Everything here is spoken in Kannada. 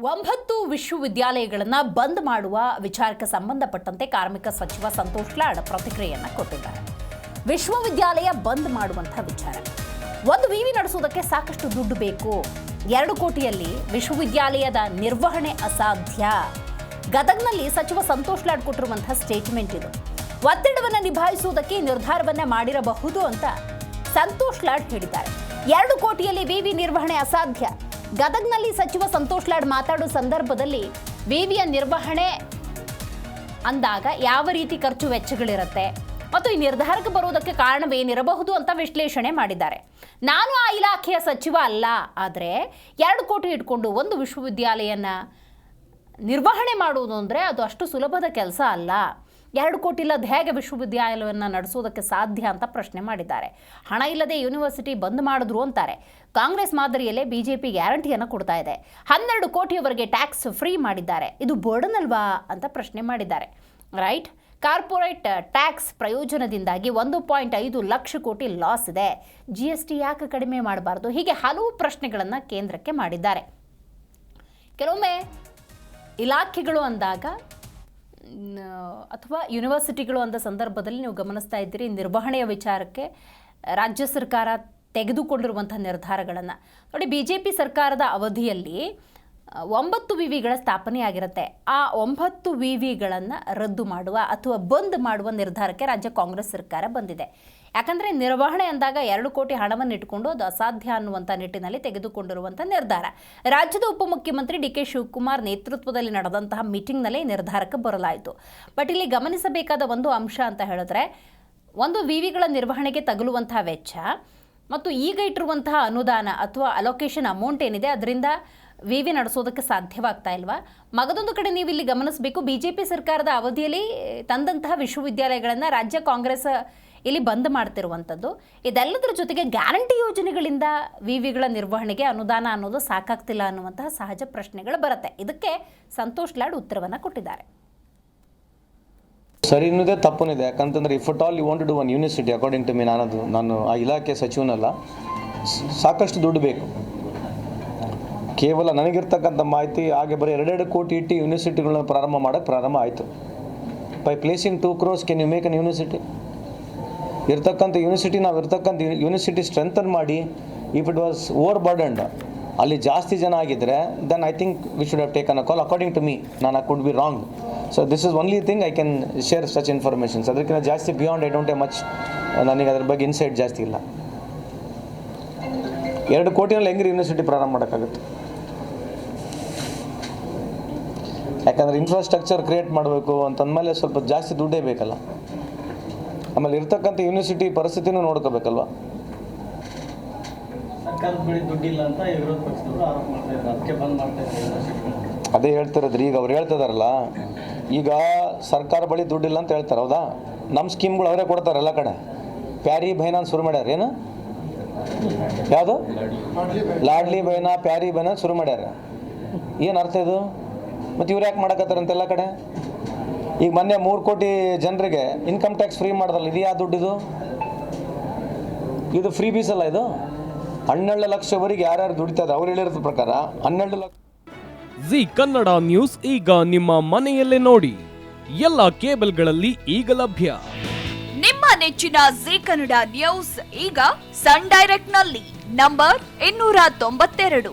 ಒಂಬತ್ತು ವಿಶ್ವವಿದ್ಯಾಲಯಗಳನ್ನು ಬಂದ್ ಮಾಡುವ ವಿಚಾರಕ್ಕೆ ಸಂಬಂಧಪಟ್ಟಂತೆ ಕಾರ್ಮಿಕ ಸಚಿವ ಸಂತೋಷ್ ಲಾಡ್ ಪ್ರತಿಕ್ರಿಯೆಯನ್ನು ಕೊಟ್ಟಿದ್ದಾರೆ. ವಿಶ್ವವಿದ್ಯಾಲಯ ಬಂದ್ ಮಾಡುವಂಥ ವಿಚಾರ. ಒಂದು ವಿವಿ ನಡೆಸುವುದಕ್ಕೆ ಸಾಕಷ್ಟು ದುಡ್ಡು ಬೇಕು. ಎರಡು ಕೋಟಿಯಲ್ಲಿ ವಿಶ್ವವಿದ್ಯಾಲಯದ ನಿರ್ವಹಣೆ ಅಸಾಧ್ಯ. ಗದಗ್ನಲ್ಲಿ ಸಚಿವ ಸಂತೋಷ್ ಲಾಡ್ ಕೊಟ್ಟಿರುವಂತಹ ಸ್ಟೇಟ್ಮೆಂಟ್ ಇದು. ಒತ್ತಡವನ್ನು ನಿಭಾಯಿಸುವುದಕ್ಕೆ ನಿರ್ಧಾರವನ್ನ ಮಾಡಿರಬಹುದು ಅಂತ ಸಂತೋಷ್ ಲಾಡ್ ಹೇಳಿದ್ದಾರೆ. ಎರಡು ಕೋಟಿಯಲ್ಲಿ ವಿವಿ ನಿರ್ವಹಣೆ ಅಸಾಧ್ಯ. ಗದಗ್ನಲ್ಲಿ ಸಚಿವ ಸಂತೋಷ್ ಲಾಡ್ ಮಾತಾಡೋ ಸಂದರ್ಭದಲ್ಲಿ ವಿವಿಯ ನಿರ್ವಹಣೆ ಅಂದಾಗ ಯಾವ ರೀತಿ ಖರ್ಚು ವೆಚ್ಚಗಳಿರುತ್ತೆ ಮತ್ತು ಈ ನಿರ್ಧಾರಕ್ಕೆ ಬರುವುದಕ್ಕೆ ಕಾರಣವೇನಿರಬಹುದು ಅಂತ ವಿಶ್ಲೇಷಣೆ ಮಾಡಿದ್ದಾರೆ. ನಾನು ಆ ಇಲಾಖೆಯ ಸಚಿವ ಅಲ್ಲ, ಆದರೆ ಎರಡು ಕೋಟಿ ಇಟ್ಕೊಂಡು ಒಂದು ವಿಶ್ವವಿದ್ಯಾಲಯನ ನಿರ್ವಹಣೆ ಮಾಡುವುದು ಅಂದರೆ ಅದು ಅಷ್ಟು ಸುಲಭದ ಕೆಲಸ ಅಲ್ಲ. ಎರಡು ಕೋಟಿ ಇಲ್ಲದ ಹೇಗೆ ವಿಶ್ವವಿದ್ಯಾಲಯವನ್ನು ನಡೆಸೋದಕ್ಕೆ ಸಾಧ್ಯ ಅಂತ ಪ್ರಶ್ನೆ ಮಾಡಿದ್ದಾರೆ. ಹಣ ಇಲ್ಲದೆ ಯೂನಿವರ್ಸಿಟಿ ಬಂದ್ ಮಾಡಿದ್ರು ಅಂತಾರೆ. ಕಾಂಗ್ರೆಸ್ ಮಾದರಿಯಲ್ಲೇ ಬಿಜೆಪಿ ಗ್ಯಾರಂಟಿಯನ್ನು ಕೊಡ್ತಾ ಇದೆ. ಹನ್ನೆರಡು ಕೋಟಿಯವರೆಗೆ ಟ್ಯಾಕ್ಸ್ ಫ್ರೀ ಮಾಡಿದ್ದಾರೆ. ಇದು ಬರ್ಡನ್ ಅಲ್ವಾ ಅಂತ ಪ್ರಶ್ನೆ ಮಾಡಿದ್ದಾರೆ. ರೈಟ್? ಕಾರ್ಪೊರೇಟ್ ಟ್ಯಾಕ್ಸ್ ಪ್ರಯೋಜನದಿಂದಾಗಿ ಒಂದು ಪಾಯಿಂಟ್ ಐದು ಲಕ್ಷ ಕೋಟಿ ಲಾಸ್ ಇದೆ. ಜಿ ಎಸ್ ಟಿ ಯಾಕೆ ಕಡಿಮೆ ಮಾಡಬಾರ್ದು? ಹೀಗೆ ಹಲವು ಪ್ರಶ್ನೆಗಳನ್ನು ಕೇಂದ್ರಕ್ಕೆ ಮಾಡಿದ್ದಾರೆ. ಕೆಲವೊಮ್ಮೆ ಇಲಾಖೆಗಳು ಅಂದಾಗ ಅಥವಾ ಯೂನಿವರ್ಸಿಟಿಗಳು ಅಂದ ಸಂದರ್ಭದಲ್ಲಿ ನೀವು ಗಮನಿಸ್ತಾ ಇದ್ದೀರಿ, ನಿರ್ವಹಣೆಯ ವಿಚಾರಕ್ಕೆ ರಾಜ್ಯ ಸರ್ಕಾರ ತೆಗೆದುಕೊಂಡಿರುವಂಥ ನಿರ್ಧಾರಗಳನ್ನು. ನೋಡಿ ಬಿ ಜೆ ಪಿ ಸರ್ಕಾರದ ಅವಧಿಯಲ್ಲಿ ಒಂಬತ್ತು ವಿವಿಗಳ ಸ್ಥಾಪನೆಯಾಗಿರುತ್ತೆ. ಆ ಒಂಬತ್ತು ವಿವಿಗಳನ್ನು ರದ್ದು ಮಾಡುವ ಅಥವಾ ಬಂದ್ ಮಾಡುವ ನಿರ್ಧಾರಕ್ಕೆ ರಾಜ್ಯ ಕಾಂಗ್ರೆಸ್ ಸರ್ಕಾರ ಬಂದಿದೆ. ಯಾಕಂದರೆ ನಿರ್ವಹಣೆ ಅಂದಾಗ ಎರಡು ಕೋಟಿ ಹಣವನ್ನು ಇಟ್ಕೊಂಡು ಅದು ಅಸಾಧ್ಯ ಅನ್ನುವಂಥ ನಿಟ್ಟಿನಲ್ಲಿ ತೆಗೆದುಕೊಂಡಿರುವಂಥ ನಿರ್ಧಾರ. ರಾಜ್ಯದ ಉಪಮುಖ್ಯಮಂತ್ರಿ ಡಿ ಕೆ ಶಿವಕುಮಾರ್ ನೇತೃತ್ವದಲ್ಲಿ ನಡೆದಂತಹ ಮೀಟಿಂಗ್ನಲ್ಲಿ ನಿರ್ಧಾರಕ್ಕೆ ಬರಲಾಯಿತು. ಬಟ್ ಇಲ್ಲಿ ಗಮನಿಸಬೇಕಾದ ಒಂದು ಅಂಶ ಅಂತ ಹೇಳಿದ್ರೆ, ಒಂದು ವಿವಿಗಳ ನಿರ್ವಹಣೆಗೆ ತಗುಲುವಂತಹ ವೆಚ್ಚ ಮತ್ತು ಈಗ ಇಟ್ಟಿರುವಂತಹ ಅನುದಾನ ಅಥವಾ ಅಲೋಕೇಶನ್ ಅಮೌಂಟ್ ಏನಿದೆ, ಅದರಿಂದ ವಿವಿ ನಡೆಸೋದಕ್ಕೆ ಸಾಧ್ಯವಾಗ್ತಾ ಇಲ್ವಾ? ಮಗದೊಂದು ಕಡೆ ನೀವು ಇಲ್ಲಿ ಗಮನಿಸಬೇಕು ಪಿ ಸರ್ಕಾರದ ಅವಧಿಯಲ್ಲಿ ತಂದಂತಹ ವಿಶ್ವವಿದ್ಯಾಲಯಗಳನ್ನು ರಾಜ್ಯ ಕಾಂಗ್ರೆಸ್ ಇಲ್ಲಿ ಬಂದ್ ಮಾಡ್ತಿರುವಂಥದ್ದು. ಇದೆಲ್ಲದರ ಜೊತೆಗೆ ಗ್ಯಾರಂಟಿ ಯೋಜನೆಗಳಿಂದ ವಿವಿಗಳ ನಿರ್ವಹಣೆಗೆ ಅನುದಾನ ಅನ್ನೋದು ಸಾಕಾಗ್ತಿಲ್ಲ ಅನ್ನುವಂತಹ ಸಹಜ ಪ್ರಶ್ನೆಗಳು ಬರುತ್ತೆ. ಇದಕ್ಕೆ ಸಂತೋಷ್ ಲಾಡ್ ಉತ್ತರವನ್ನು ಕೊಟ್ಟಿದ್ದಾರೆ. ಸರಿ ಇದೆ ತಪ್ಪನಿದೆ. ಯಾಕಂತಂದ್ರೆ if at all you want to do one university according to me ನಾನದು, ನಾನು ಆ ಇಲಾಖೆ ಸಚಿವನಲ್ಲ, ಸಾಕಷ್ಟು ದುಡ್ಡು ಬೇಕು. ಕೇವಲ ನನಗಿರ್ತಕ್ಕಂಥ ಮಾಹಿತಿ, ಹಾಗೆ ಬರೀ ಎರಡೆರಡು ಕೋಟಿ ಇಟ್ಟು ಯೂನಿವರ್ಸಿಟಿಗಳನ್ನ ಪ್ರಾರಂಭ ಮಾಡೋಕ್ಕೆ ಪ್ರಾರಂಭ ಆಯಿತು. By placing two crores can you make an university ಇರ್ತಕ್ಕಂಥ ಯೂನಿವರ್ಸಿಟಿ ನಾವು ಇರ್ತಕ್ಕಂಥ ಯೂನಿವರ್ಸಿಟಿ ಸ್ಟ್ರೆಂಥನ್ ಮಾಡಿ if it was over burdened ಅಲ್ಲಿ ಜಾಸ್ತಿ ಜನ ಆಗಿದ್ದರೆ then I think we should have taken a call according to me ನಾನು could be wrong so this is only thing I can share such informations ಅದಕ್ಕಿಂತ ಜಾಸ್ತಿ beyond I don't a much ನನಗೆ ಅದ್ರ ಬಗ್ಗೆ ಇನ್ಸೈಟ್ ಜಾಸ್ತಿ ಇಲ್ಲ. ಎರಡು ಕೋಟಿನಲ್ಲಿ ಹೆಂಗ್ರಿ ಯೂನಿವರ್ಸಿಟಿ ಪ್ರಾರಂಭ ಮಾಡೋಕ್ಕಾಗುತ್ತೆ? ಯಾಕಂದರೆ ಇನ್ಫ್ರಾಸ್ಟ್ರಕ್ಚರ್ ಕ್ರಿಯೇಟ್ ಮಾಡಬೇಕು ಅಂತ ಅಂದಮೇಲೆ ಸ್ವಲ್ಪ ಜಾಸ್ತಿ ದುಡ್ಡೇ ಬೇಕಲ್ಲ. ಆಮೇಲೆ ಇರ್ತಕ್ಕಂಥ ಯೂನಿವರ್ಸಿಟಿ ಪರಿಸ್ಥಿತಿನೂ ನೋಡ್ಕೋಬೇಕಲ್ವಾ? ಸರ್ಕಾರದ ಬಳಿ ದುಡ್ಡಿಲ್ಲ ಅಂತ ವಿರೋಧ ಪಕ್ಷದವರು ಆರೋಪ ಮಾಡ್ತಾ ಅದಕ್ಕೆ ಬಂದ್ ಮಾಡ್ತಾ ಅದೇ ಹೇಳ್ತಿರೋದ್ರಿ ಈಗ ಅವ್ರು ಹೇಳ್ತಿದಾರಲ್ಲ ಈಗ ಸರ್ಕಾರ ಬಳಿ ದುಡ್ಡಿಲ್ಲ ಅಂತ ಹೇಳ್ತಾರೆ ಹೌದಾ? ನಮ್ಮ ಸ್ಕೀಮ್ಗಳು ಅವರೇ ಕೊಡ್ತಾರೆ ಎಲ್ಲ ಕಡೆ. ಪ್ಯಾರಿ ಬೈನಾ ಶುರು ಮಾಡ್ಯಾರ ಏನು? ಯಾವುದು? ಲಾಡ್ಲಿ ಬೈನಾ ಪ್ಯಾರಿ ಬೈನಾ ಶುರು ಮಾಡ್ಯಾರ. ಏನು ಅರ್ಥ ಇದು? ಮತ್ತು ಇವ್ರು ಯಾಕೆ ಮಾಡಕತ್ತಾರಂತೆಲ್ಲ ಕಡೆ? ಈಗ ಮೊನ್ನೆ ಮೂರು ಕೋಟಿ ಜನರಿಗೆ ಇನ್ಕಮ್ ಟ್ಯಾಕ್ಸ್ ಫ್ರೀ ಮಾಡ್ದಲ್ಲ ಇದು ಯಾವ ದುಡ್ಡಿದು ಇದು? ಫ್ರೀ ಬೀಸ್ ಅಲ್ಲ ಇದು? ಹನ್ನೆರಡು ಲಕ್ಷವರೆಗೆ ಯಾರ್ಯಾರು ದುಡಿತಾರೆ ಅವ್ರು ಹೇಳಿರೋದ್ರ ಪ್ರಕಾರ ಹನ್ನೆರಡು ಲಕ್ಷ ಜಿ ಕನ್ನಡ ನ್ಯೂಸ್ ಈಗ ನಿಮ್ಮ ಮನೆಯಲ್ಲೇ ನೋಡಿ. ಎಲ್ಲ ಕೇಬಲ್ಗಳಲ್ಲಿ ಈಗ ಲಭ್ಯ. ನಿಮ್ಮ ನೆಚ್ಚಿನ ಜಿ ಕನ್ನಡ ನ್ಯೂಸ್ ಈಗ ಸನ್ ಡೈರೆಕ್ಟ್ನಲ್ಲಿ ನಂಬರ್ ಇನ್ನೂರ ತೊಂಬತ್ತೆರಡು.